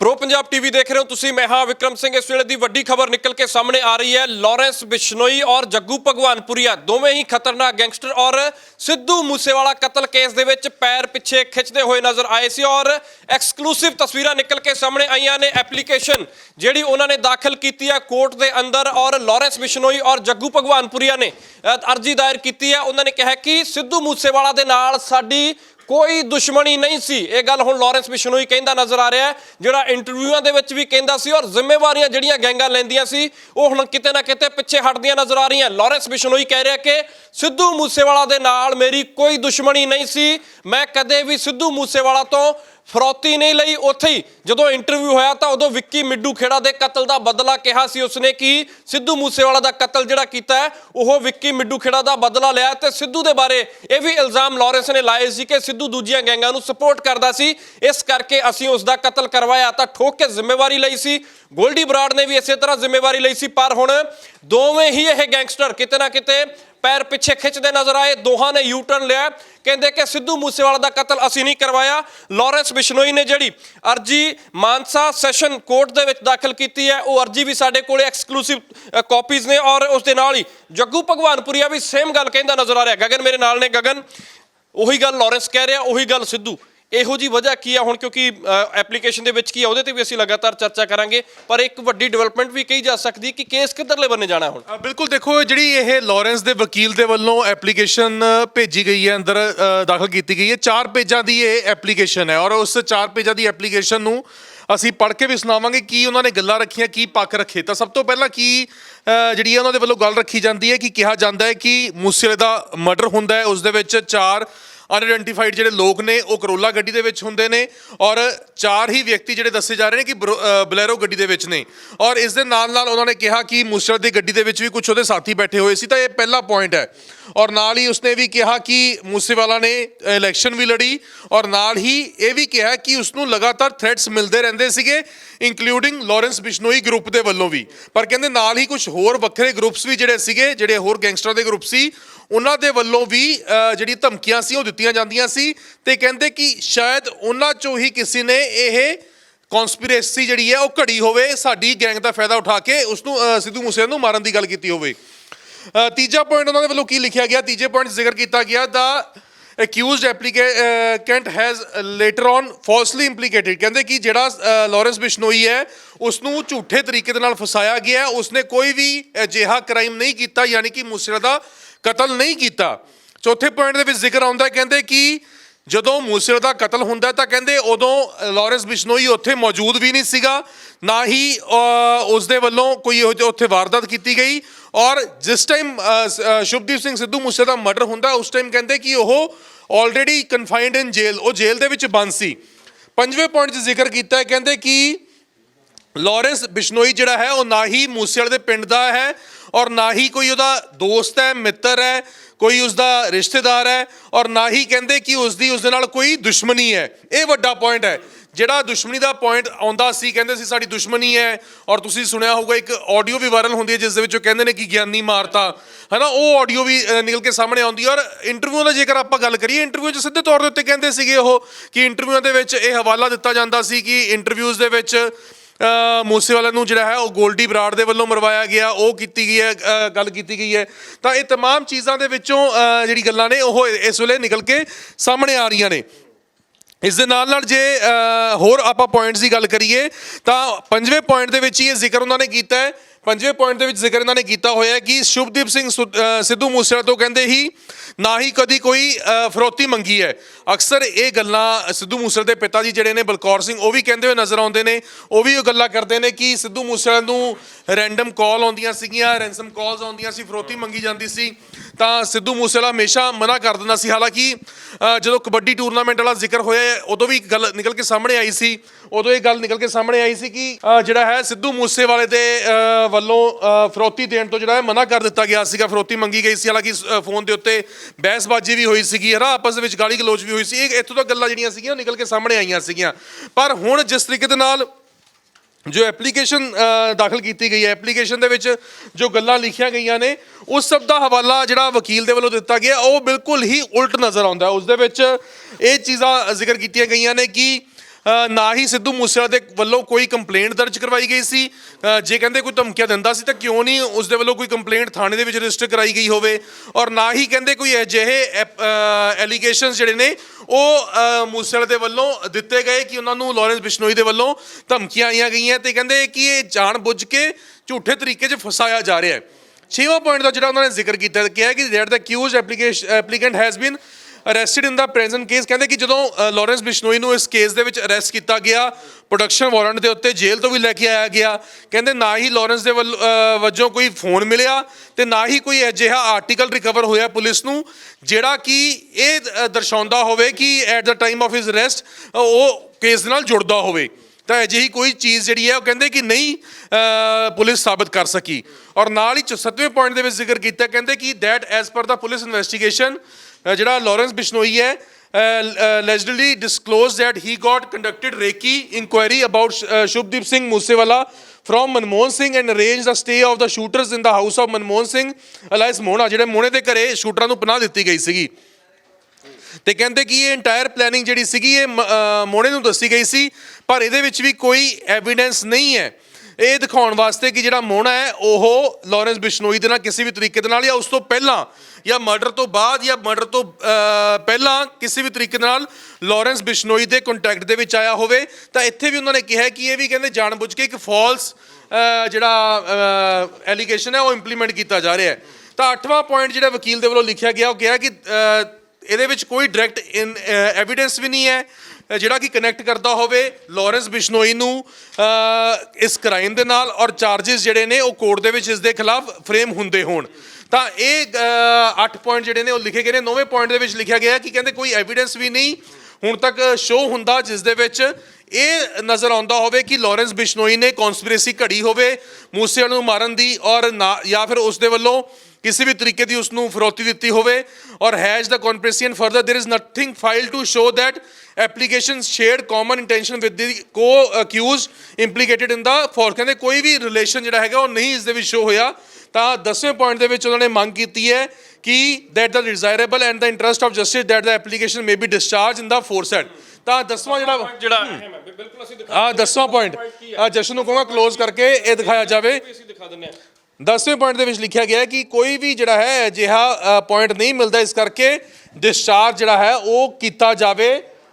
Pro Punjab TV ਦੇਖ ਰਹੇ ਹੋ ਤੁਸੀਂ, ਮੈਂ ਹਾਂ ਵਿਕਰਮ ਸਿੰਘ। ਇਸ ਵੇਲੇ ਦੀ ਵੱਡੀ ਖਬਰ ਨਿਕਲ ਕੇ ਸਾਹਮਣੇ ਆ ਰਹੀ ਹੈ। ਲਾਰੈਂਸ ਬਿਸ਼ਨੋਈ ਔਰ ਜੱਗੂ ਭਗਵਾਨਪੁਰੀਆ, ਦੋਵੇਂ ਹੀ ਖਤਰਨਾਕ ਗੈਂਗਸਟਰ ਔਰ ਸਿੱਧੂ ਮੂਸੇਵਾਲਾ ਕਤਲ ਕੇਸ ਦੇ ਵਿੱਚ ਪੈਰ ਪਿੱਛੇ ਖਿੱਚਦੇ ਹੋਏ ਨਜ਼ਰ ਆਏ ਸੀ ਔਰ ਐਕਸਕਲੂਸਿਵ ਤਸਵੀਰਾਂ ਨਿਕਲ ਕੇ ਸਾਹਮਣੇ ਆਈਆਂ ਨੇ। ਐਪਲੀਕੇਸ਼ਨ ਜਿਹੜੀ ਉਹਨਾਂ ਨੇ ਦਾਖਲ ਕੀਤੀ ਹੈ ਕੋਰਟ ਦੇ ਅੰਦਰ ਔਰ ਲਾਰੈਂਸ ਬਿਸ਼ਨੋਈ ਔਰ ਜੱਗੂ ਭਗਵਾਨਪੁਰੀਆ ਨੇ ਅਰਜੀ ਦਾਇਰ ਕੀਤੀ ਹੈ। ਉਹਨਾਂ ਨੇ ਕਿਹਾ ਕਿ ਸਿੱਧੂ ਮੂਸੇਵਾਲਾ ਦੇ ਨਾਲ ਸਾਡੀ ਕੋਈ ਦੁਸ਼ਮਣੀ ਨਹੀਂ ਸੀ। ਇਹ ਗੱਲ ਹੁਣ ਲਾਰੈਂਸ ਬਿਸ਼ਨੋਈ ਕਹਿੰਦਾ ਨਜ਼ਰ ਆ ਰਿਹਾ ਹੈ, ਜਿਹੜਾ ਇੰਟਰਵਿਊਆਂ ਦੇ ਵਿੱਚ ਵੀ ਕਹਿੰਦਾ ਸੀ ਔਰ ਜ਼ਿੰਮੇਵਾਰੀਆਂ ਜਿਹੜੀਆਂ ਗੈਂਗਾਂ ਲੈਂਦੀਆਂ ਸੀ, ਉਹ ਹੁਣ ਕਿਤੇ ਨਾ ਕਿਤੇ ਪਿੱਛੇ ਹਟਦੀਆਂ ਨਜ਼ਰ ਆ ਰਹੀਆਂ। ਲਾਰੈਂਸ ਬਿਸ਼ਨੋਈ ਕਹਿ ਰਿਹਾ ਕਿ ਸਿੱਧੂ ਮੂਸੇਵਾਲਾ ਦੇ ਨਾਲ ਮੇਰੀ ਕੋਈ ਦੁਸ਼ਮਣੀ ਨਹੀਂ ਸੀ। ਮੈਂ ਕਦੇ ਵੀ ਸਿੱਧੂ ਮੂਸੇਵਾਲਾ ਤੋਂ ਫਰੋਤੀ ਨਹੀਂ ਲਈ। ਉੱਥੇ ਹੀ ਜਦੋਂ ਇੰਟਰਵਿਊ ਹੋਇਆ ਤਾਂ ਉਦੋਂ ਵਿੱਕੀ ਮਿੱਡੂ ਖੇੜਾ ਦੇ ਕਤਲ ਦਾ ਬਦਲਾ ਕਿਹਾ ਸੀ ਉਸਨੇ ਕਿ ਸਿੱਧੂ ਮੂਸੇਵਾਲਾ ਦਾ ਕਤਲ ਜਿਹੜਾ ਕੀਤਾ ਹੈ, ਉਹ ਵਿੱਕੀ ਮਿੱਡੂ ਖੇੜਾ ਦਾ ਬਦਲਾ ਲਿਆ ਤੇ ਸਿੱਧੂ ਦੇ ਬਾਰੇ ਇਹ ਵੀ ਇਲਜ਼ਾਮ ਲਾਰੈਂਸ ਨੇ ਲਾਏ ਸੀ ਕਿ ਸਿੱਧੂ ਦੂਜੀਆਂ ਗੈਂਗਾਂ ਨੂੰ ਸਪੋਰਟ ਕਰਦਾ ਸੀ। ਇਸ ਕਰਕੇ ਅਸੀਂ ਉਸ ਦਾ ਕਤਲ ਕਰਵਾਇਆ ਤਾਂ ਠੋਕ ਕੇ ਜ਼ਿੰਮੇਵਾਰੀ ਲਈ ਸੀ। ਗੋਲਡੀ ਬਰਾੜ ਨੇ ਵੀ ਇਸੇ ਤਰ੍ਹਾਂ ਜ਼ਿੰਮੇਵਾਰੀ ਲਈ ਸੀ, ਪਰ ਹੁਣ ਦੋਵੇਂ ਹੀ ਇਹ ਗੈਂਗਸਟਰ ਕਿਤੇ ਨਾ ਕਿਤੇ ਪੈਰ ਪਿੱਛੇ ਖਿੱਚਦੇ ਨਜ਼ਰ ਆਏ। ਦੋਹਾਂ ਨੇ ਯੂ ਟਰਨ ਲਿਆ। ਕਹਿੰਦੇ ਕਿ ਸਿੱਧੂ ਮੂਸੇਵਾਲਾ ਦਾ ਕਤਲ ਅਸੀਂ ਨਹੀਂ ਕਰਵਾਇਆ। ਲਾਰੈਂਸ ਬਿਸ਼ਨੋਈ ਨੇ ਜਿਹੜੀ ਅਰਜੀ ਮਾਨਸਾ ਸੈਸ਼ਨ ਕੋਰਟ ਦੇ ਵਿੱਚ ਦਾਖਲ ਕੀਤੀ ਹੈ, ਉਹ ਅਰਜੀ ਵੀ ਸਾਡੇ ਕੋਲੇ ਐਕਸਕਲੂਸਿਵ ਕਾਪੀਜ਼ ਨੇ ਔਰ ਉਸ ਦੇ ਨਾਲ ਹੀ ਜੱਗੂ ਭਗਵਾਨਪੁਰੀਆ ਵੀ ਸੇਮ ਗੱਲ ਕਹਿੰਦਾ ਨਜ਼ਰ ਆ ਰਿਹਾ। ਗਗਨ ਮੇਰੇ ਨਾਲ ਨੇ। ਗਗਨ, ਉਹੀ ਗੱਲ ਲਾਰੈਂਸ ਕਹਿ ਰਿਹਾ, ਉਹੀ ਗੱਲ ਸਿੱਧੂ। ਇਹੋ ਜੀ ਵਜ੍ਹਾ ਕੀ ਆ? ਹੁਣ ਕਿਉਂਕਿ ਐਪਲੀਕੇਸ਼ਨ ਦੇ ਵਿੱਚ ਕੀ ਆ, ਉਹਦੇ ਤੇ ਵੀ ਅਸੀਂ ਲਗਾਤਾਰ ਚਰਚਾ ਕਰਾਂਗੇ। ਪਰ ਇੱਕ ਵੱਡੀ ਡਿਵੈਲਪਮੈਂਟ ਵੀ ਕਹੀ ਜਾ ਸਕਦੀ ਕਿ ਕੇਸ ਕਿੱਧਰਲੇ ਬੰਨੇ ਜਾਣਾ ਹੁਣ? ਬਿਲਕੁਲ ਦੇਖੋ ਜਿਹੜੀ ਇਹ ਲਾਰੈਂਸ ਦੇ ਵਕੀਲ ਦੇ ਵੱਲੋਂ ਐਪਲੀਕੇਸ਼ਨ ਭੇਜੀ ਗਈ ਹੈ, ਅੰਦਰ ਦਾਖਲ ਕੀਤੀ ਗਈ ਹੈ। ਚਾਰ ਪੇਜਾਂ ਦੀ ਇਹ ਐਪਲੀਕੇਸ਼ਨ ਹੈ ਔਰ ਉਸ ਚਾਰ ਪੇਜਾਂ ਦੀ ਐਪਲੀਕੇਸ਼ਨ ਨੂੰ ਅਸੀਂ ਪੜ੍ਹ ਕੇ ਵੀ ਸੁਣਾਵਾਂਗੇ ਕੀ ਉਹਨਾਂ ਨੇ ਗੱਲਾਂ ਰੱਖੀਆਂ, ਕੀ ਪੱਖ ਰੱਖੇ। ਤਾਂ ਸਭ ਤੋਂ ਪਹਿਲਾਂ ਕੀ ਜਿਹੜੀ ਹੈ ਉਹਨਾਂ ਦੇ ਵੱਲੋਂ ਗੱਲ ਰੱਖੀ ਜਾਂਦੀ ਹੈ ਕਿ ਕਿਹਾ ਜਾਂਦਾ ਹੈ ਕਿ ਮੂਸੇਵਾਲੇ ਦਾ ਮਰਡਰ ਹੁੰਦਾ ਹੈ, ਉਸ ਦੇ ਵਿੱਚ ਚਾਰ ਅਨਆਇਡੈਂਟੀਫਾਈਡ ਜਿਹੜੇ ਲੋਕ ਨੇ, ਉਹ ਕਰੋਲਾ ਗੱਡੀ ਦੇ ਵਿੱਚ ਹੁੰਦੇ ਨੇ ਔਰ ਚਾਰ ਹੀ ਵਿਅਕਤੀ ਜਿਹੜੇ ਦੱਸੇ ਜਾ ਰਹੇ ਨੇ ਕਿ ਬਰੋ- ਬਲੈਰੋ ਗੱਡੀ ਦੇ ਵਿੱਚ ਨੇ। ਔਰ ਇਸ ਦੇ ਨਾਲ ਨਾਲ ਉਹਨਾਂ ਨੇ ਕਿਹਾ ਕਿ ਮੂਸੇਵਾਲੇ ਦੀ ਗੱਡੀ ਦੇ ਵਿੱਚ ਵੀ ਕੁਝ ਉਹਦੇ ਸਾਥੀ ਬੈਠੇ ਹੋਏ ਸੀ, ਤਾਂ ਇਹ ਪਹਿਲਾ ਪੁਆਇੰਟ ਹੈ। ਔਰ ਨਾਲ ਹੀ ਉਸਨੇ ਵੀ ਕਿਹਾ ਕਿ ਮੂਸੇਵਾਲਾ ਨੇ ਇਲੈਕਸ਼ਨ ਵੀ ਲੜੀ ਔਰ ਨਾਲ ਹੀ ਇਹ ਵੀ ਕਿਹਾ ਕਿ ਉਸ ਨੂੰ ਲਗਾਤਾਰ ਥ੍ਰੈਟਸ ਮਿਲਦੇ ਰਹਿੰਦੇ ਸੀਗੇ ਇਨਕਲੂਡਿੰਗ ਲਾਰੈਂਸ ਬਿਸ਼ਨੋਈ ਗਰੁੱਪ ਦੇ ਵੱਲੋਂ ਵੀ। ਪਰ ਕਹਿੰਦੇ ਨਾਲ ਹੀ ਕੁਝ ਹੋਰ ਵੱਖਰੇ ਗਰੁੱਪਸ ਵੀ ਜਿਹੜੇ ਸੀਗੇ, ਜਿਹੜੇ ਹੋਰ ਗੈਂਗਸਟਰਾਂ ਦੇ ਗਰੁੱਪ ਸੀ ਉਹਨਾਂ ਦੇ ਵੱਲੋਂ ਵੀ ਜਿਹੜੀ ਧਮਕੀਆਂ ਸੀ ਉਹ ਦਿੱਤੀਆਂ ਜਾਂਦੀਆਂ ਸੀ ਤੇ ਕਹਿੰਦੇ ਕਿ ਸ਼ਾਇਦ ਉਹਨਾਂ ਚੋਂ ਹੀ ਕਿਸੇ ਨੇ ਇਹ ਕਨਸਪੀਰੇਸੀ ਜਿਹੜੀ ਹੈ ਉਹ ਘੜੀ ਹੋਵੇ ਸਾਡੀ ਗੈਂਗ ਦਾ ਫਾਇਦਾ ਉਠਾ ਕੇ ਉਸ ਨੂੰ ਸਿੱਧੂ ਮੂਸੇਵਾਲੇ ਨੂੰ ਮਾਰਨ ਦੀ ਗੱਲ ਕੀਤੀ ਹੋਵੇ। ਤੀਜਾ ਪੁਆਇੰਟ ਉਹਨਾਂ ਦੇ ਵੱਲੋਂ ਕੀ ਲਿਖਿਆ ਗਿਆ? ਤੀਜੇ ਪੁਆਇੰਟ ਜ਼ਿਕਰ ਕੀਤਾ ਗਿਆ ਦਾ accused applicant has later on falsely implicated. ਕਹਿੰਦੇ ਕਿ ਜਿਹੜਾ ਅ, ਲਾਰੈਂਸ ਬਿਸ਼ਨੋਈ ਹੈ ਉਸ ਨੂੰ ਝੂਠੇ ਤਰੀਕੇ ਦੇ ਨਾਲ ਫਸਾਇਆ ਗਿਆ ਉਸਨੇ ਕੋਈ ਵੀ ਅਜਿਹਾ ਕ੍ਰਾਈਮ ਨਹੀਂ ਕੀਤਾ ਯਾਨੀ ਕਿ ਮੂਸੇਵਾਲਾ ਦਾ ਕਤਲ ਨਹੀਂ ਕੀਤਾ। ਚੌਥੇ ਪੁਆਇੰਟ ਦੇ ਵਿੱਚ ਜ਼ਿਕਰ ਆਉਂਦਾ ਕਹਿੰਦੇ ਕਿ ਜਦੋਂ ਮੂਸੇਵਾਲਾ ਦਾ ਕਤਲ ਹੁੰਦਾ ਤਾਂ ਕਹਿੰਦੇ ਉਦੋਂ ਅ, ਲਾਰੈਂਸ ਬਿਸ਼ਨੋਈ ਉੱਥੇ ਮੌਜੂਦ ਵੀ ਨਹੀਂ ਸੀਗਾ ਨਾ ਹੀ ਅ, ਉਸ ਦੇ ਵੱਲੋਂ ਕੋਈ ਇਹੋ ਜਿਹੀ ਉੱਥੇ ਵਾਰਦਾਤ ਕੀਤੀ ਗਈ। ਔਰ ਜਿਸ ਟਾਈਮ ਸ਼ੁਭਦੀਪ ਸਿੰਘ ਸਿੱਧੂ ਮੂਸੇਵਾਲਾ ਦਾ ਮਰਡਰ ਹੁੰਦਾ ਉਸ ਟਾਈਮ ਕਹਿੰਦੇ ਕਿ ਉਹ ਆਲਰੇਡੀ ਕਨਫਾਈਨਡ ਇਨ ਜੇਲ ਉਹ ਜੇਲ੍ਹ ਦੇ ਵਿੱਚ ਬੰਦ ਸੀ। ਪੰਜਵੇਂ ਪੁਆਇੰਟ 'ਚ ਜ਼ਿਕਰ ਕੀਤਾ ਹੈ ਕਹਿੰਦੇ ਕਿ ਲਾਰੈਂਸ ਬਿਸ਼ਨੋਈ ਜਿਹੜਾ ਹੈ ਉਹ ਨਾ ਹੀ ਮੂਸੇਵਾਲੇ ਦੇ ਪਿੰਡ ਦਾ ਹੈ ਔਰ ਨਾ ਹੀ ਕੋਈ ਉਹਦਾ ਦੋਸਤ ਹੈ, ਮਿੱਤਰ ਹੈ, ਕੋਈ ਉਸਦਾ ਰਿਸ਼ਤੇਦਾਰ ਹੈ, ਔਰ ਨਾ ਹੀ ਕਹਿੰਦੇ ਕਿ ਉਸ ਦੀ ਉਸ ਦੇ ਨਾਲ ਕੋਈ ਦੁਸ਼ਮਣੀ ਹੈ। ਇਹ ਵੱਡਾ ਪੁਆਇੰਟ ਹੈ। ਜਿਹੜਾ ਦੁਸ਼ਮਣੀ ਦਾ ਪੁਆਇੰਟ ਆਉਂਦਾ ਸੀ, ਕਹਿੰਦੇ ਸੀ ਸਾਡੀ ਦੁਸ਼ਮਣੀ ਹੈ, ਔਰ ਤੁਸੀਂ ਸੁਣਿਆ ਹੋਊਗਾ ਇੱਕ ਆਡੀਓ ਵੀ ਵਾਇਰਲ ਹੁੰਦੀ ਹੈ, ਜਿਸ ਦੇ ਵਿੱਚ ਉਹ ਕਹਿੰਦੇ ਨੇ ਕਿ ਗਿਆਨੀ ਮਾਰਤਾ। ਹਨਾ, ਉਹ ਆਡੀਓ ਵੀ ਨਿਕਲ ਕੇ ਸਾਹਮਣੇ ਆਉਂਦੀ ਹੈ, ਔਰ ਇੰਟਰਵਿਊ ਦਾ ਜੇਕਰ ਆਪਾਂ ਗੱਲ ਕਰੀਏ ਇੰਟਰਵਿਊ 'ਚ ਸਿੱਧੇ ਤੌਰ ਦੇ ਉੱਤੇ ਕਹਿੰਦੇ ਸੀਗੇ ਉਹ ਕਿ ਇੰਟਰਵਿਊਆਂ ਦੇ ਵਿੱਚ ਇਹ ਹਵਾਲਾ ਦਿੱਤਾ ਜਾਂਦਾ ਸੀ ਕਿ ਇੰਟਰਵਿਊਜ਼ ਦੇ ਵਿੱਚ ਮੂਸੇਵਾਲਾ ਨੂੰ ਜਿਹੜਾ ਹੈ ਉਹ ਗੋਲਡੀ ਬਰਾੜ ਦੇ ਵੱਲੋਂ ਮਰਵਾਇਆ ਗਿਆ ਉਹ ਕੀਤੀ ਗਈ ਹੈ ਅ, ਗੱਲ ਕੀਤੀ ਗਈ ਹੈ ਤਾਂ ਇਹ तमाम ਚੀਜ਼ਾਂ ਦੇ ਵਿੱਚੋਂ ਅ, ਜਿਹੜੀ ਗੱਲਾਂ ਨੇ ਉਹ ਇਸ ਵੇਲੇ ਨਿਕਲ ਕੇ ਸਾਹਮਣੇ ਆ ਰਹੀਆਂ ਨੇ ਇਸ ਦੇ ਨਾਲ ਨਾਲ ਜੇ ਅ, ਹੋਰ ਆਪਾਂ ਪੁਆਇੰਟਸ ਦੀ ਗੱਲ ਕਰੀਏ ਤਾਂ ਪੰਜਵੇਂ ਪੁਆਇੰਟ ਦੇ ਵਿੱਚ ਹੀ ਇਹ ਜ਼ਿਕਰ ਉਹਨਾਂ ਨੇ ਕੀਤਾ ਹੈ ਪੰਜਵੇਂ ਪੁਆਇੰਟ ਦੇ ਵਿੱਚ ਜ਼ਿਕਰ ਇਹਨਾਂ ਨੇ ਕੀਤਾ ਹੋਇਆ ਹੈ ਕਿ ਸ਼ੁਭਦੀਪ ਸਿੰਘ ਸੁ- ਅ, ਸਿੱਧੂ ਮੂਸੇਵਾਲਾ ਤੋਂ ਕਹਿੰਦੇ ਹੀ ਨਾ ਹੀ ਕਦੀ ਕੋਈ ਫਰੋਤੀ ਮੰਗੀ ਹੈ। ਅਕਸਰ ਇਹ ਗੱਲਾਂ ਸਿੱਧੂ ਮੂਸੇਵਾਲੇ ਦੇ ਪਿਤਾ ਜੀ ਜਿਹੜੇ ਨੇ, ਬਲਕੌਰ ਸਿੰਘ, ਉਹ ਵੀ ਕਹਿੰਦੇ ਹੋਏ ਨਜ਼ਰ ਆਉਂਦੇ ਨੇ। ਉਹ ਵੀ ਉਹ ਗੱਲਾਂ ਕਰਦੇ ਨੇ ਕਿ ਸਿੱਧੂ ਮੂਸੇਵਾਲੇ ਨੂੰ ਰੈਂਡਮ ਕਾਲ ਆਉਂਦੀਆਂ ਸੀਗੀਆਂ ਰੈਂਸਮ ਕਾਲਸ ਆਉਂਦੀਆਂ ਸੀ, ਫਰੋਤੀ ਮੰਗੀ ਜਾਂਦੀ ਸੀ। ਤਾਂ ਸਿੱਧੂ ਮੂਸੇਵਾਲਾ ਹਮੇਸ਼ਾ ਮਨਾ ਕਰ ਦਿੰਦਾ ਸੀ। ਹਾਲਾਂਕਿ ਜਦੋਂ ਕਬੱਡੀ ਟੂਰਨਾਮੈਂਟ ਵਾਲਾ ਜ਼ਿਕਰ ਹੋਇਆ ਉਦੋਂ ਵੀ ਗੱਲ ਨਿਕਲ ਕੇ ਸਾਹਮਣੇ ਆਈ ਸੀ। ਉਦੋਂ ਇਹ ਗੱਲ ਨਿਕਲ ਕੇ ਸਾਹਮਣੇ ਆਈ ਸੀ ਕਿ ਜਿਹੜਾ ਹੈ ਸਿੱਧੂ ਮੂਸੇਵਾਲੇ ਦੇ ਵੱਲੋਂ ਫਰੋਤੀ ਦੇਣ ਤੋਂ ਜਿਹੜਾ ਹੈ ਮਨਾ ਕਰ ਦਿੱਤਾ ਗਿਆ ਸੀਗਾ। ਫਰੋਤੀ ਮੰਗੀ ਗਈ ਸੀ। ਹਾਲਾਂਕਿ ਅ, ਫੋਨ ਦੇ ਉੱਤੇ ਬਹਿਸਬਾਜ਼ੀ ਵੀ ਹੋਈ ਸੀਗੀ। ਹੈ ਨਾ ਆਪਸ ਦੇ ਵਿੱਚ ਗਾਲੀ ਗਲੋਚ ਵੀ ਹੋਈ ਸੀ। ਇਹ ਇੱਥੋਂ ਤੱਕ ਗੱਲਾਂ ਜਿਹੜੀਆਂ ਸੀਗੀਆਂ ਉਹ ਨਿਕਲ ਕੇ ਸਾਹਮਣੇ ਆਈਆਂ ਸੀਗੀਆਂ। ਪਰ ਹੁਣ ਜਿਸ ਤਰੀਕੇ ਦੇ ਨਾਲ ਜੋ ਐਪਲੀਕੇਸ਼ਨ ਦਾਖਲ ਕੀਤੀ ਗਈ ਹੈ, ਐਪਲੀਕੇਸ਼ਨ ਦੇ ਵਿੱਚ ਜੋ ਗੱਲਾਂ ਲਿਖੀਆਂ ਗਈਆਂ ਨੇ, ਉਸ ਸਭ ਦਾ ਹਵਾਲਾ ਜਿਹੜਾ ਵਕੀਲ ਦੇ ਵੱਲੋਂ ਦਿੱਤਾ ਗਿਆ, ਉਹ ਬਿਲਕੁਲ ਹੀ ਉਲਟ ਨਜ਼ਰ ਆਉਂਦਾ ਉਸ ਦੇ ਵਿੱਚ ਇਹ ਚੀਜ਼ਾਂ ਜ਼ਿਕਰ ਕੀਤੀਆਂ ਗਈਆਂ ਨੇ ਕਿ ਨਾ ਹੀ ਸਿੱਧੂ ਮੂਸੇਵਾਲੇ ਦੇ ਵੱਲੋਂ ਕੋਈ ਕੰਪਲੇਂਟ ਦਰਜ ਕਰਵਾਈ ਗਈ ਸੀ। ਜੇ ਕਹਿੰਦੇ ਕੋਈ ਧਮਕੀਆਂ ਦਿੰਦਾ ਸੀ ਤਾਂ ਕਿਉਂ ਨਹੀਂ ਉਸ ਦੇ ਵੱਲੋਂ ਕੋਈ ਕੰਪਲੇਂਟ ਥਾਣੇ ਦੇ ਵਿੱਚ ਰਜਿਸਟਰ ਕਰਾਈ ਗਈ ਹੋਵੇ? ਔਰ ਨਾ ਹੀ ਕਹਿੰਦੇ ਕੋਈ ਅਜਿਹੇ ਐਲੀਗੇਸ਼ਨਸ ਜਿਹੜੇ ਨੇ ਉਹ ਅ, ਮੂਸੇਵਾਲੇ ਦੇ ਵੱਲੋਂ ਦਿੱਤੇ ਗਏ ਕਿ ਉਹਨਾਂ ਨੂੰ ਲਾਰੈਂਸ ਬਿਸ਼ਨੋਈ ਦੇ ਵੱਲੋਂ ਧਮਕੀਆਂ ਆਈਆਂ ਗਈਆਂ ਤੇ ਕਹਿੰਦੇ ਕਿ ਇਹ ਜਾਣ ਬੁੱਝ ਕੇ ਝੂਠੇ ਤਰੀਕੇ 'ਚ ਫਸਾਇਆ ਜਾ ਰਿਹਾ ਹੈ। ਛੇਵਾਂ ਪੁਆਇੰਟ ਦਾ ਜਿਹੜਾ ਉਹਨਾਂ ਨੇ ਜ਼ਿਕਰ ਕੀਤਾ ਕਿਹਾ ਕਿ that the accused application applicant has been arrested in the present case ਕਹਿੰਦੇ ਕਿ ਜਦੋਂ ਅ, ਲਾਰੈਂਸ ਬਿਸ਼ਨੋਈ ਨੂੰ ਇਸ ਕੇਸ ਦੇ ਵਿੱਚ ਅਰੈਸਟ ਕੀਤਾ ਗਿਆ ਪ੍ਰੋਡਕਸ਼ਨ ਵਾਰੰਟ ਦੇ ਉੱਤੇ ਜੇਲ੍ਹ ਤੋਂ ਵੀ ਲੈ ਕੇ ਆਇਆ ਗਿਆ। ਕਹਿੰਦੇ ਨਾ ਹੀ ਲਾਰੈਂਸ ਦੇ ਵੱਲ- ਵਜੋਂ ਕੋਈ ਫੋਨ ਮਿਲਿਆ ਤੇ ਨਾ ਹੀ ਕੋਈ ਅਜਿਹਾ ਆਰਟੀਕਲ ਰਿਕਵਰ ਹੋਇਆ ਪੁਲਿਸ ਨੂੰ ਜਿਹੜਾ ਕਿ ਇਹ ਦਰਸਾਉਂਦਾ ਹੋਵੇ ਕਿ at the time of his arrest ਉਹ ਕੇਸ ਦੇ ਨਾਲ ਜੁੜਦਾ ਹੋਵੇ। ਤਾਂ ਅਜਿਹੀ ਕੋਈ ਚੀਜ਼ ਜਿਹੜੀ ਹੈ ਉਹ ਕਹਿੰਦੇ ਕਿ ਨਹੀਂ ਪੁਲਿਸ ਸਾਬਤ ਕਰ ਸਕੀ। ਔਰ ਨਾਲ ਹੀ 74ਵੇਂ ਪੁਆਇੰਟ ਦੇ ਵਿੱਚ ਜ਼ਿਕਰ ਕੀਤਾ ਕਹਿੰਦੇ ਕਿ that as per the police investigation ਜਿਹੜਾ ਲਾਰੈਂਸ ਬਿਸ਼ਨੋਈ ਹੈ allegedly disclosed that he got conducted reiki inquiry about uh, Shubdeep Singh Moosewala from Manmohan Singh and arranged the stay of the shooters in the house of Manmohan Singh alias Mohna ਜਿਹੜੇ ਮੋਹਣੇ ਦੇ ਘਰੇ ਸ਼ੂਟਰਾਂ ਨੂੰ ਪਨਾਹ ਦਿੱਤੀ ਗਈ ਸੀਗੀ ਤੇ ਕਹਿੰਦੇ ਕਿ ਇਹ ਇੰਟਾਇਰ ਪਲੈਨਿੰਗ ਜਿਹੜੀ ਸੀਗੀ ਇਹ ਮ- ਅਹ ਮੋਹਣੇ ਨੂੰ ਦੱਸੀ ਗਈ ਸੀ ਪਰ ਇਹਦੇ ਵਿੱਚ ਵੀ ਕੋਈ ਐਵੀਡੈਂਸ ਨਹੀਂ ਹੈ ਇਹ ਦਿਖਾਉਣ ਵਾਸਤੇ ਕਿ ਜਿਹੜਾ ਮੋਹਣਾ ਹੈ, ਉਹ ਲਾਰੈਂਸ ਬਿਸ਼ਨੋਈ ਦੇ ਨਾਲ ਕਿਸੇ ਵੀ ਤਰੀਕੇ ਦੇ ਨਾਲ ਜਾਂ ਉਸ ਤੋਂ ਪਹਿਲਾਂ ਜਾਂ ਮਰਡਰ ਤੋਂ ਬਾਅਦ ਜਾਂ ਮਰਡਰ ਤੋਂ ਪਹਿਲਾਂ ਕਿਸੇ ਵੀ ਤਰੀਕੇ ਦੇ ਨਾਲ ਲਾਰੈਂਸ ਬਿਸ਼ਨੋਈ ਦੇ ਕੰਟੈਕਟ ਦੇ ਵਿੱਚ ਆਇਆ ਹੋਵੇ, ਤਾਂ ਇੱਥੇ ਵੀ ਉਹਨਾਂ ਨੇ ਕਿਹਾ ਕਿ ਇਹ ਵੀ ਕਹਿੰਦੇ ਜਾਣਬੁੱਝ ਕੇ ਇੱਕ ਫਾਲਸ ਜਿਹੜਾ ਐਲੀਗੇਸ਼ਨ ਹੈ, ਉਹ ਇੰਪਲੀਮੈਂਟ ਕੀਤਾ ਜਾ ਰਿਹਾ ਹੈ। ਤਾਂ ਅੱਠਵਾਂ ਪੁਆਇੰਟ ਜਿਹੜਾ ਵਕੀਲ ਦੇ ਵੱਲੋਂ ਲਿਖਿਆ ਗਿਆ, ਉਹ ਕਿਹਾ ਕਿ ਇਹਦੇ ਵਿੱਚ ਕੋਈ ਡਾਇਰੈਕਟ ਐਵੀਡੈਂਸ ਵੀ ਨਹੀਂ ਹੈ ਜਿਹੜਾ ਕਿ ਕਨੈਕਟ ਕਰਦਾ ਹੋਵੇ ਲਾਰੈਂਸ ਬਿਸ਼ਨੋਈ ਨੂੰ ਇਸ ਕ੍ਰਾਈਮ ਦੇ ਨਾਲ ਔਰ ਚਾਰजेस ਜਿਹੜੇ ਨੇ ਉਹ ਕੋਰਟ ਦੇ ਵਿੱਚ ਇਸ ਦੇ ਖਿਲਾਫ ਫਰੇਮ ਹੁੰਦੇ ਹੋਣ। ਤਾਂ ਇਹ 8 ਪੁਆਇੰਟ ਜਿਹੜੇ ਨੇ ਉਹ ਲਿਖੇ ਗਏ ਨੇ, ਨੌਵੇਂ ਪੁਆਇੰਟ ਦੇ ਵਿੱਚ ਲਿਖਿਆ ਗਿਆ ਕਿ ਕਹਿੰਦੇ ਕੋਈ ਐਵੀਡੈਂਸ ਵੀ ਨਹੀਂ, ਹੁਣ ਤੱਕ ਸ਼ੋ ਹੁੰਦਾ ਜਿਸ ਦੇ ਵਿੱਚ ਇਹ ਨਜ਼ਰ ਆਉਂਦਾ ਹੋਵੇ ਕਿ ਲਾਰੈਂਸ ਬਿਸ਼ਨੋਈ ਨੇ ਕਨਸਪੀਰੇਸੀ ਘੜੀ ਹੋਵੇ ਮੂਸੇਵਾਲੇ ਨੂੰ ਮਾਰਨ ਦੀ ਔਰ ਨਾ- ਜਾਂ ਫਿਰ ਉਸ ਦੇ ਵੱਲੋਂ ਕਿਸੇ ਵੀ ਤਰੀਕੇ ਦੀ ਉਸ ਨੂੰ ਫਰੋਤੀ ਦਿੱਤੀ ਹੋਵੇ। ਔਰ has the confession further there is nothing file to show that application shared common intention with the co accused implicated in the four ਕਹਿੰਦੇ ਕੋਈ ਵੀ ਰਿਲੇਸ਼ਨ ਜਿਹੜਾ ਹੈਗਾ ਉਹ ਨਹੀਂ ਇਸ ਦੇ ਵਿੱਚ ਸ਼ੋ ਹੋਇਆ। ਤਾਂ 10ਵੇਂ ਪੁਆਇੰਟ ਦੇ ਵਿੱਚ ਉਹਨਾਂ ਨੇ ਮੰਗ ਕੀਤੀ ਹੈ ਕਿ that the desirable and the interest of justice that the application may be discharge in the aforesaid ਤਾਂ ਦਸਵਾਂ ਜਿਹੜਾ ਜਿਹੜਾ ਬਿਲਕੁਲ ਅਸੀਂ ਦਿਖਾ ਆ ਦਸਵਾਂ ਪੁਆਇੰਟ ਆ ਜਸ਼ਨ ਨੂੰ ਕਹਾਂ ক্লোਜ਼ ਕਰਕੇ ਇਹ ਦਿਖਾਇਆ ਜਾਵੇ। 10ਵੇਂ ਪੁਆਇੰਟ ਦੇ ਵਿੱਚ ਲਿਖਿਆ ਗਿਆ ਹੈ ਕਿ ਕੋਈ ਵੀ ਜਿਹੜਾ ਹੈ ਅਜਿਹਾ ਪੁਆਇੰਟ ਨਹੀਂ ਮਿਲਦਾ ਇਸ ਕਰਕੇ ਡਿਸਚਾਰਜ ਜਿਹੜਾ ਹੈ ਉਹ ਕੀਤਾ ਜਾਵੇ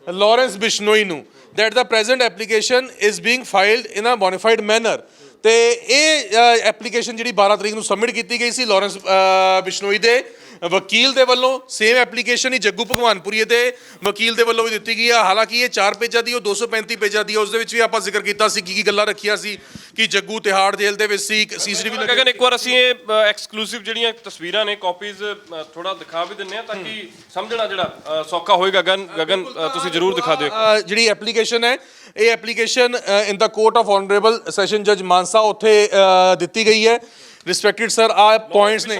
ਲਾਰੈਂਸ ਬਿਸ਼ਨੋਈ ਨੂੰ। That the present application is being filed in a bona fide manner. ਤੇ ਇਹ ਐਪਲੀਕੇਸ਼ਨ ਜਿਹੜੀ 12 ਤਰੀਕ ਨੂੰ ਸਬਮਿਟ ਕੀਤੀ ਗਈ ਸੀ ਲਾਰੈਂਸ ਬਿਸ਼ਨੋਈ ਦੇ ਵਕੀਲ ਦੇ ਵੱਲੋਂ ਸੇਮ ਐਪਲੀਕੇਸ਼ਨ ਹੀ ਜੱਗੂ ਭਗਵਾਨਪੁਰੀਏ ਦੇ ਵਕੀਲ ਦੇ ਵੱਲੋਂ ਵੀ ਦਿੱਤੀ ਗਈ ਆ। ਹਾਲਾਂਕਿ ਇਹ 4 ਪੇਜਾਂ ਦੀ ਉਹ 235 ਪੇਜਾਂ ਦੀ ਉਸ ਦੇ ਵਿੱਚ ਵੀ ਆਪਾਂ ਜ਼ਿਕਰ ਕੀਤਾ ਸੀ ਕੀ ਕੀ ਗੱਲਾਂ ਰੱਖੀਆਂ ਸੀ ਕਿ ਜੱਗੂ ਤਿਹਾੜ ਜੇਲ੍ਹ ਦੇ ਵਿੱਚ ਸੀ ਸੀਸੀਟੀਵੀ ਲੱਗੇ ਗਗਨ ਇੱਕ ਵਾਰ ਅਸੀਂ ਇਹ ਐਕਸਕਲੂਸਿਵ ਜਿਹੜੀਆਂ ਤਸਵੀਰਾਂ ਨੇ ਕਾਪੀਜ਼ ਥੋੜਾ ਦਿਖਾ ਵੀ ਦਿੰਨੇ ਆ ਤਾਂ ਕਿ ਸਮਝਣਾ ਜਿਹੜਾ ਸੌਖਾ ਹੋਏਗਾ ਗਗਨ। ਗਗਨ ਤੁਸੀਂ ਜ਼ਰੂਰ ਦਿਖਾ ਦਿਓ। ਜਿਹੜੀ ਐਪਲੀਕੇਸ਼ਨ ਹੈ ਇਹ application in the court of honourable session ਜਜ Mansa ਉੱਥੇ ਦਿੱਤੀ ਗਈ ਹੈ। ਰਿਸਪੈਕਟਡ ਸਰ ਆ ਪੁਆਇੰਟਸ ਨੇ।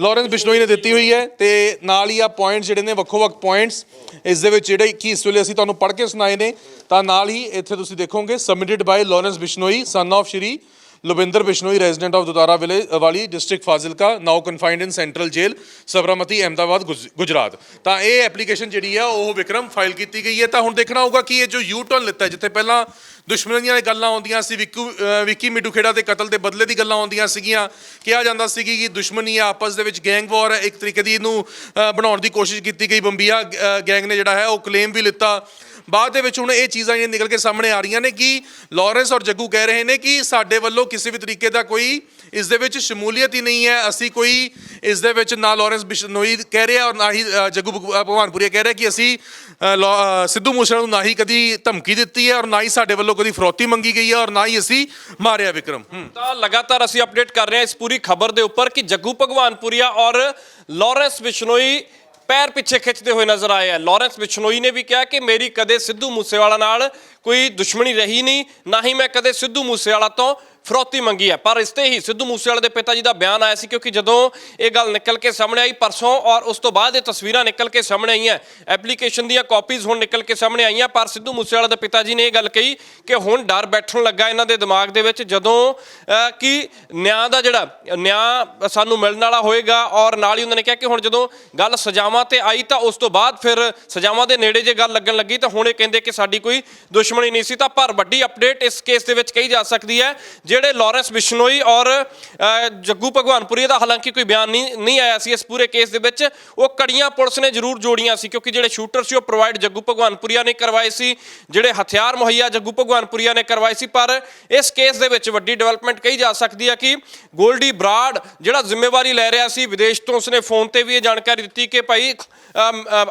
ਲਾਰੈਂਸ ਬਿਸ਼ਨੋਈ ਨੇ ਦਿੱਤੀ ਹੋਈ ਹੈ ਤੇ ਨਾਲ ਹੀ ਆ ਪੁਆਇੰਟਸ ਜਿਹੜੇ ਨੇ ਵੱਖੋ ਵੱਖ ਪੁਆਇੰਟਸ ਇਸ ਦੇ ਵਿੱਚ ਜਿਹੜੇ ਕਿ ਇਸ ਵੇਲੇ ਅਸੀਂ ਤੁਹਾਨੂੰ ਪੜ੍ਹ ਕੇ ਸੁਣਾਏ ਨੇ ਤਾਂ ਨਾਲ ਹੀ ਇੱਥੇ ਤੁਸੀਂ ਦੇਖੋਗੇ submitted by Lawrence Bishnoi son of Shri Lubinder Bishnoi resident of Dutara village ਵਾਲੀ district Fazilka now confined in central jail Sabarmati Ahmedabad ਗੁਜ- Gujarat. ਤਾਂ ਇਹ ਐਪਲੀਕੇਸ਼ਨ ਜਿਹੜੀ ਆ ਉਹ ਵਿਕਰਮ ਫਾਈਲ ਕੀਤੀ ਗਈ ਹੈ। ਤਾਂ ਹੁਣ ਦੇਖਣਾ ਹੋਊਗਾ ਕਿ ਇਹ ਜੋ ਯੂ ਟਰਨ ਲਿੱਤਾ ਜਿੱਥੇ ਪਹਿਲਾਂ ਦੁਸ਼ਮਣੀਆਂ ਦੀਆਂ ਗੱਲਾਂ ਆਉਂਦੀਆਂ ਸੀ ਵਿਕੂ ਅ, ਵਿੱਕੀ ਮਿੱਡੂ ਖੇੜਾ ਦੇ ਕਤਲ ਦੇ ਬਦਲੇ ਦੀ ਗੱਲਾਂ ਆਉਂਦੀਆਂ ਸੀਗੀਆਂ। ਕਿਹਾ ਜਾਂਦਾ ਸੀ ਕਿ ਦੁਸ਼ਮਣੀ ਆ ਆਪਸ ਦੇ ਵਿੱਚ ਗੈਂਗ ਵਾਰ ਹੈ ਇੱਕ ਤਰੀਕੇ ਦੀ ਇਹਨੂੰ ਬਣਾਉਣ ਦੀ ਕੋਸ਼ਿਸ਼ ਕੀਤੀ ਗਈ ਬੰਬੀਆ ਗੈਂਗ ਨੇ ਜਿਹੜਾ ਹੈ ਉਹ ਕਲੇਮ ਵੀ ਲਿੱਤਾ। ਬਾਅਦ ਦੇ ਵਿੱਚ ਹੁਣ ਇਹ ਚੀਜ਼ਾਂ ਜਿਹੜੀਆਂ ਨਿਕਲ ਕੇ ਸਾਹਮਣੇ ਆ ਰਹੀਆਂ ਨੇ ਕਿ ਲਾਰੈਂਸ ਔਰ ਜੱਗੂ ਕਹਿ ਰਹੇ ਨੇ ਕਿ ਸਾਡੇ ਵੱਲੋਂ ਕਿਸੇ ਵੀ ਤਰੀਕੇ ਦਾ ਕੋਈ ਇਸ ਦੇ ਵਿੱਚ ਸ਼ਮੂਲੀਅਤ ਹੀ ਨਹੀਂ ਹੈ। ਅਸੀਂ ਕੋਈ ਇਸ ਦੇ ਵਿੱਚ ਨਾ ਲਾਰੈਂਸ ਬਿਸ਼ਨੋਈ ਕਹਿ ਰਿਹਾ ਔਰ ਨਾ ਹੀ ਜੱਗੂ ਭਗ- ਅ, ਭਗਵਾਨਪੁਰੀਆ ਕਹਿ ਰਿਹਾ ਕਿ ਅਸੀਂ ਅ, ਸਿੱਧੂ ਮੂਸੇਵਾਲੇ ਨੂੰ ਨਾ ਹੀ ਕਦੀ ਧਮਕੀ ਦਿੱਤੀ ਹੈ ਔਰ ਨਾ ਹੀ ਸਾਡੇ ਵੱਲੋਂ ਕਦੀ ਫਰੋਤੀ ਮੰਗੀ ਗਈ ਹੈ ਔਰ ਨਾ ਹੀ ਅਸੀਂ ਮਾਰਿਆ ਵਿਕਰਮ। ਤਾਂ ਲਗਾਤਾਰ ਅਸੀਂ ਅਪਡੇਟ ਕਰ ਰਹੇ ਹਾਂ ਇਸ ਪੂਰੀ ਖਬਰ ਦੇ ਉੱਪਰ ਕਿ ਜੱਗੂ ਭਗਵਾਨਪੁਰੀਆ ਔਰ ਲਾਰੈਂਸ ਬਿਸ਼ਨੋਈ ਪੈਰ ਪਿੱਛੇ ਖਿੱਚਦੇ ਹੋਏ ਨਜ਼ਰ ਆਏ ਆ। ਲਾਰੈਂਸ ਬਿਸ਼ਨੋਈ ਨੇ ਵੀ ਕਿਹਾ ਕਿ ਮੇਰੀ ਕਦੇ ਸਿੱਧੂ ਮੂਸੇਵਾਲਾ ਨਾਲ ਕੋਈ ਦੁਸ਼ਮਣੀ ਰਹੀ ਨਹੀਂ, ਨਾ ਹੀ ਮੈਂ ਕਦੇ ਸਿੱਧੂ ਮੂਸੇਵਾਲਾ ਤੋਂ ਫਰੋਤੀ ਮੰਗੀ ਹੈ। ਪਰ ਇਸ ਤੇ ਹੀ ਸਿੱਧੂ ਮੂਸੇਵਾਲੇ ਦੇ ਪਿਤਾ ਜੀ ਦਾ ਬਿਆਨ ਆਇਆ ਸੀ ਕਿਉਂਕਿ ਜਦੋਂ ਇਹ ਗੱਲ ਨਿਕਲ ਕੇ ਸਾਹਮਣੇ ਆਈ ਪਰਸੋਂ ਔਰ ਉਸ ਤੋਂ ਬਾਅਦ ਇਹ ਤਸਵੀਰਾਂ ਨਿਕਲ ਕੇ ਸਾਹਮਣੇ ਆਈਆਂ, ਐਪਲੀਕੇਸ਼ਨ ਦੀਆਂ ਕਾਪੀਜ਼ ਹੁਣ ਨਿਕਲ ਕੇ ਸਾਹਮਣੇ ਆਈਆਂ, ਪਰ ਸਿੱਧੂ ਮੂਸੇਵਾਲੇ ਦੇ ਪਿਤਾ ਜੀ ਨੇ ਇਹ ਗੱਲ ਕਹੀ ਕਿ ਹੁਣ ਡਰ ਬੈਠਣ ਲੱਗਾ ਇਹਨਾਂ ਦੇ ਦਿਮਾਗ ਦੇ ਵਿੱਚ ਜਦੋਂ ਕਿ ਨਿਆਂ ਦਾ ਜਿਹੜਾ, ਨਿਆਂ ਸਾਨੂੰ ਮਿਲਣ ਵਾਲਾ ਹੋਏਗਾ ਔਰ ਨਾਲ ਹੀ ਉਹਨਾਂ ਨੇ ਕਿਹਾ ਕਿ ਹੁਣ ਜਦੋਂ ਗੱਲ ਸਜ਼ਾਵਾਂ ਤੇ ਆਈ ਤਾਂ ਉਸ ਤੋਂ ਬਾਅਦ ਫਿਰ ਸਜ਼ਾਵਾਂ ਦੇ ਨੇੜੇ ਜੇ ਗੱਲ ਲੱਗਣ ਲੱਗੀ ਤਾਂ ਹੁਣ ਇਹ ਕਹਿੰਦੇ ਕਿ ਸਾਡੀ ਕੋਈ ਦੁਸ਼ਮਣੀ ਨਹੀਂ ਸੀ ਤਾਂ ਪਰ ਵੱਡੀ ਅਪਡੇਟ ਇਸ ਕੇਸ ਦੇ ਵਿੱਚ ਕਹੀ ਜਾ ਸਕਦੀ ਹੈ। ਜਿਹੜੇ ਲਾਰੈਂਸ ਬਿਸ਼ਨੋਈ ਔਰ ਅ, ਜੱਗੂ ਭਗਵਾਨਪੁਰੀ ਦਾ ਹਾਲਾਂਕਿ ਕੋਈ ਬਿਆਨ ਨਹੀਂ ਨਹੀਂ ਆਇਆ ਸੀ ਇਸ ਪੂਰੇ ਕੇਸ ਦੇ ਵਿੱਚ ਉਹ ਕੜੀਆਂ ਪੁਲਿਸ ਨੇ ਜ਼ਰੂਰ ਜੋੜੀਆਂ ਸੀ ਕਿਉਂਕਿ ਜਿਹੜੇ ਸ਼ੂਟਰ ਸੀ ਉਹ ਪ੍ਰੋਵਾਈਡ ਜੱਗੂ ਭਗਵਾਨਪੁਰੀਆ ਨੇ ਕਰਵਾਏ ਸੀ ਜਿਹੜੇ ਹਥਿਆਰ ਮੁਹੱਈਆ ਜੱਗੂ ਭਗਵਾਨਪੁਰੀਆ ਨੇ ਕਰਵਾਏ ਸੀ ਪਰ ਇਸ ਕੇਸ ਦੇ ਵਿੱਚ ਵੱਡੀ ਡਿਵੈਲਪਮੈਂਟ ਕਹੀ ਜਾ ਸਕਦੀ ਹੈ ਕਿ ਗੋਲਡੀ ਬਰਾਡ ਜਿਹੜਾ ਜ਼ਿੰਮੇਵਾਰੀ ਲੈ ਰਿਹਾ ਸੀ ਵਿਦੇਸ਼ ਤੋਂ ਉਸਨੇ ਫੋਨ ਤੇ ਵੀ ਇਹ ਜਾਣਕਾਰੀ ਦਿੱਤੀ ਕਿ ਭਾਈ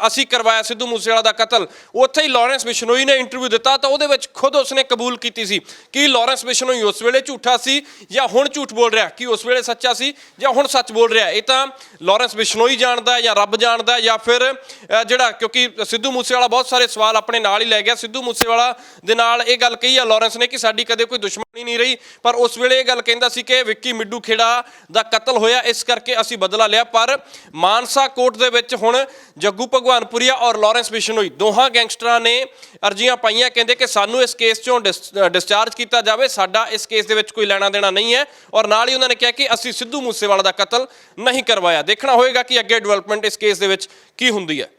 ਅਸੀਂ ਕਰਵਾਇਆ ਸਿੱਧੂ ਮੂਸੇਵਾਲਾ ਦਾ ਕਤਲ ਉੱਥੇ ਹੀ ਲਾਰੈਂਸ ਬਿਸ਼ਨੋਈ ਨੇ ਇੰਟਰਵਿਊ ਦਿੱਤਾ ਤਾਂ ਉਹਦੇ ਵਿੱਚ ਖੁਦ ਉਸਨੇ ਕਬੂਲ ਕੀਤੀ ਸੀ ਕਿ ਲਾਰੈਂਸ ਬਿਸ਼ਨੋਈ ਉਸ ਵੇਲੇ ਝੂਠਾ ਝੂਠਾ ਸੀ ਜਾਂ ਹੁਣ ਝੂਠ ਬੋਲ ਰਿਹਾ? ਕਿ ਉਸ ਵੇਲੇ ਸੱਚਾ ਸੀ ਜਾਂ ਹੁਣ ਸੱਚ ਬੋਲ ਰਿਹਾ? ਇਹ ਤਾਂ ਲਾਰੈਂਸ ਬਿਸ਼ਨੋਈ ਜਾਣਦਾ ਜਾਂ ਰੱਬ ਜਾਣਦਾ ਜਾਂ ਫਿਰ ਅ, ਜਿਹੜਾ ਕਿਉਂਕਿ ਸਿੱਧੂ ਮੂਸੇਵਾਲਾ ਬਹੁਤ ਸਾਰੇ ਸਵਾਲ ਆਪਣੇ ਨਾਲ ਹੀ ਲੈ ਗਿਆ। ਸਿੱਧੂ ਮੂਸੇਵਾਲਾ ਦੇ ਨਾਲ ਇਹ ਗੱਲ ਕਹੀ ਆ ਲਾਰੈਂਸ ਨੇ ਕਿ ਸਾਡੀ ਕਦੇ ਕੋਈ ਦੁਸ਼ਮਣ ਨਹੀਂ ਰਹੀ। ਪਰ ਉਸ ਵੇਲੇ ਇਹ ਗੱਲ ਕਹਿੰਦਾ ਸੀ ਕਿ ਵਿੱਕੀ ਮਿੱਡੂ ਖੇੜਾ ਦਾ ਕਤਲ ਹੋਇਆ, ਇਸ ਕਰਕੇ ਅਸੀਂ ਬਦਲਾ ਲਿਆ। ਪਰ ਮਾਨਸਾ ਕੋਰਟ ਦੇ ਵਿੱਚ ਹੁਣ ਜੱਗੂ ਭਗਵਾਨਪੁਰੀਆ ਔਰ ਲਾਰੈਂਸ ਬਿਸ਼ਨੋਈ ਦੋਹਾਂ ਗੈਂਗਸਟਰਾਂ ਨੇ ਅਰਜ਼ੀਆਂ ਪਾਈਆਂ। ਕਹਿੰਦੇ ਕਿ ਸਾਨੂੰ ਇਸ ਕੇਸ ਚੋਂ ਡਿਸ- ਡਿਸਚਾਰਜ ਕੀਤਾ ਜਾਵੇ। ਸਾਡਾ ਇਸ ਕੇਸ ਦੇ ਵਿੱਚ ਕੋਈ ਲੈਣਾ ਦੇਣਾ ਨਹੀਂ ਹੈ। ਔਰ ਨਾਲ ਹੀ ਉਹਨਾਂ ਨੇ ਕਿਹਾ ਕਿ ਅਸੀਂ ਸਿੱਧੂ ਮੂਸੇਵਾਲਾ ਦਾ ਕਤਲ ਨਹੀਂ ਕਰਵਾਇਆ। ਦੇਖਣਾ ਹੋਏਗਾ ਕਿ ਅੱਗੇ ਡਿਵੈਲਪਮੈਂਟ ਇਸ ਕੇਸ ਦੇ ਵਿੱਚ ਕੀ ਹੁੰਦੀ ਹੈ।